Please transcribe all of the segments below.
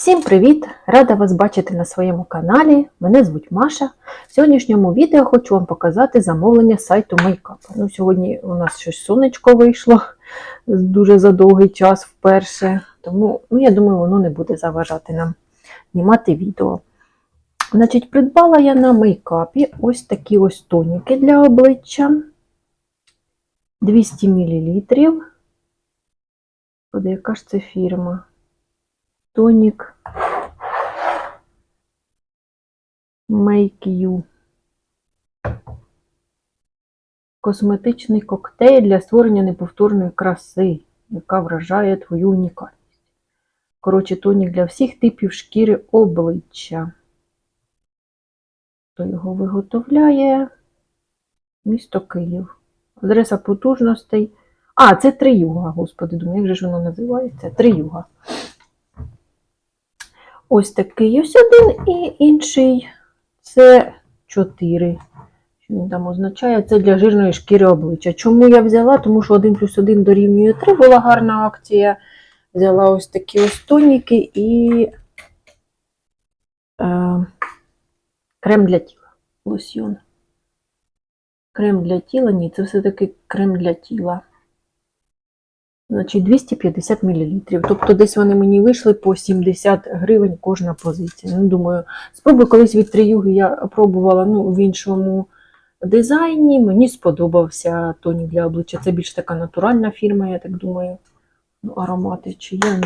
Всім привіт! Рада вас бачити на своєму каналі. Мене звуть Маша. В сьогоднішньому відео хочу вам показати замовлення сайту Makeup. Ну, сьогодні у нас щось сонечко вийшло дуже за довгий час вперше. Тому ну, я думаю, воно не буде заважати нам знімати відео. Значить, придбала я на мейкапі ось такі ось тоніки для обличчя 200 мл. Буде, яка ж це фірма? Тонік Make You. Косметичний коктейль для створення неповторної краси, яка вражає твою унікальність. Коротше, тонік для всіх типів шкіри обличчя. Хто його виготовляє? Місто Київ. Адреса потужностей. А, це Триюга, господи, думаю, як же ж воно називається? Триюга. Ось такий ось один і інший це 4. Що він там означає? Це для жирної шкіри обличчя. Чому я взяла? Тому що 1 плюс 1 дорівнює 3 була гарна акція. Взяла ось такі ось тоніки і е, крем для тіла. Лосьйон. Крем для тіла, ні, це все-таки крем для тіла. Значить, 250 мл. Тобто десь вони мені вийшли по 70 гривень кожна позиція. Ну, думаю, спробую колись від Триюги я пробувала ну, в іншому дизайні. Мені сподобався тонік для обличчя. Це більш така натуральна фірма, я так думаю. Ну, аромати чи є в.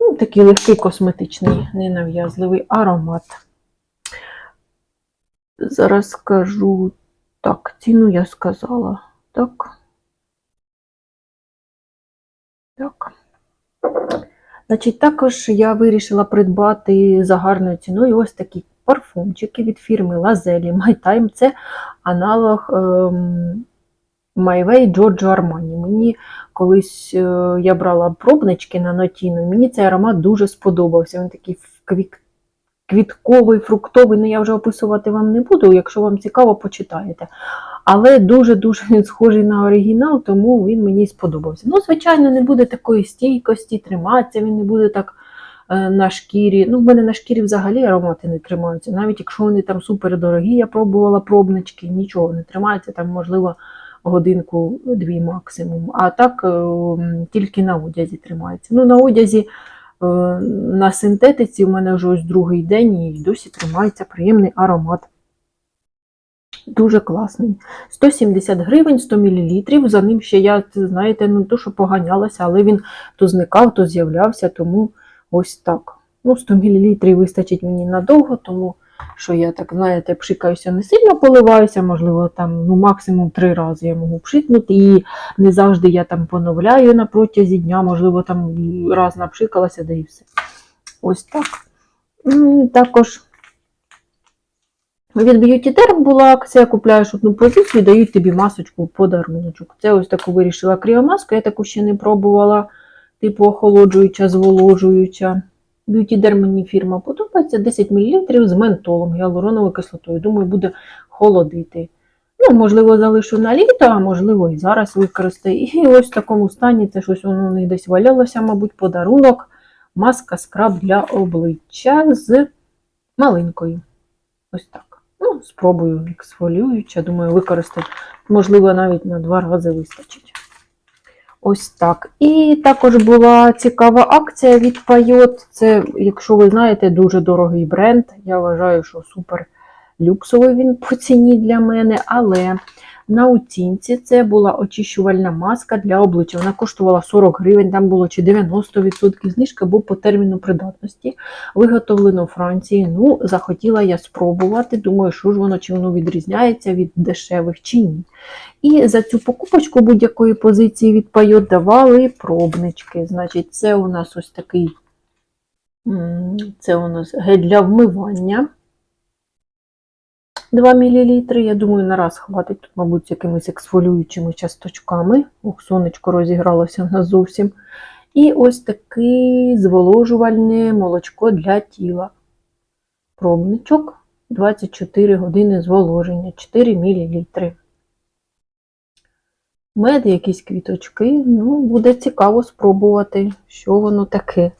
Ну, такий легкий косметичний, ненав'язливий аромат. Зараз скажу так, ціну я сказала. Так. Так. Значить, також я вирішила придбати за гарною ціною ось такі парфумчики від фірми Лазелі Time. Це аналог ем, Way Giorgio Armani. Мені колись е, я брала пробнички на нотіну, мені цей аромат дуже сподобався. Він такий квіт, квітковий, фруктовий, ну я вже описувати вам не буду, якщо вам цікаво, почитаєте. Але дуже-дуже він схожий на оригінал, тому він мені сподобався. Ну, звичайно, не буде такої стійкості, триматися, він не буде так е, на шкірі. Ну, в мене на шкірі взагалі аромати не тримаються. Навіть якщо вони там супердорогі, я пробувала пробнички, нічого не тримається, там, можливо, годинку-дві максимум. А так е, тільки на одязі тримається. Ну, на одязі. е, На синтетиці в мене вже ось другий день і досі тримається приємний аромат. Дуже класний. 170 гривень, 100 мл. За ним ще я, знаєте, ну то, що поганялася, але він то зникав, то з'являвся, тому ось так. Ну, 100 мл вистачить мені надовго, тому що я так, знаєте, пшикаюся, не сильно поливаюся, можливо, там ну, максимум три рази я можу пшикнути, і не завжди я там поновляю на протязі дня, можливо, там раз напшикалася, да і все. Ось так. Також. Від Beauty Derm була акція, купляєш одну позицію дають тобі масочку в подаруночок. Це ось таку вирішила кріомаску, я таку ще не пробувала, типу охолоджуюча, зволожуюча. Beauty Derm мені фірма подобається 10 мл з ментолом, гіалуроновою кислотою. Думаю, буде холодити. Ну, можливо, залишу на літо, а можливо, і зараз використаю. І ось в такому стані це щось воно не десь валялося, мабуть, подарунок. Маска скраб для обличчя з малинкою. Ось так. Ну, спробую ексфоліююча, думаю, використати, можливо, навіть на два рази вистачить. Ось так. І також була цікава акція від Payot. Це, якщо ви знаєте, дуже дорогий бренд. Я вважаю, що супер люксовий він по ціні для мене, але на оцінці це була очищувальна маска для обличчя. Вона коштувала 40 гривень, там було чи 90% знижка, бо по терміну придатності. Виготовлено у Франції. Ну, захотіла я спробувати. Думаю, що ж воно, чи воно відрізняється від дешевих чи ні. І за цю покупочку будь-якої позиції від Payot давали пробнички. Значить, це у нас ось такий це у нас гель для вмивання. 2 мл. Я думаю, на раз хватить, тут, мабуть, з якимись ексфолюючими часточками. Ох, сонечко розігралося в нас зовсім. І ось таке зволожувальне молочко для тіла. Пробничок 24 години зволоження, 4 мл. Мед, якісь квіточки. Ну, буде цікаво спробувати, що воно таке.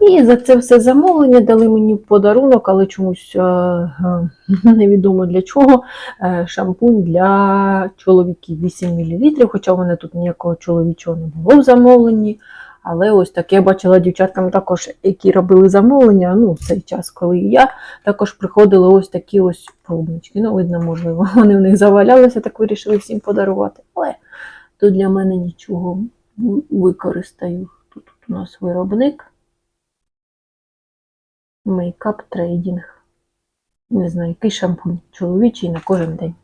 І за це все замовлення дали мені подарунок, але чомусь е, е, невідомо для чого. е, Шампунь для чоловіків 8 мл, хоча в мене тут ніякого чоловічого не було в замовленні. Але ось так я бачила дівчаткам також, які робили замовлення. Ну, в цей час, коли я також приходили ось такі ось пробнички. Ну, видно, можливо, вони в них завалялися, так вирішили всім подарувати. Але тут для мене нічого використаю. Тут у нас виробник. Мейкап трейдинг. Не знаю, який шампунь чоловічий на кожен день.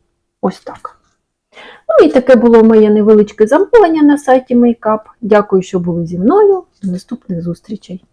Ось так. Ну і таке було моє невеличке замовлення на сайті Мейкап. Дякую, що були зі мною. До наступних зустрічей.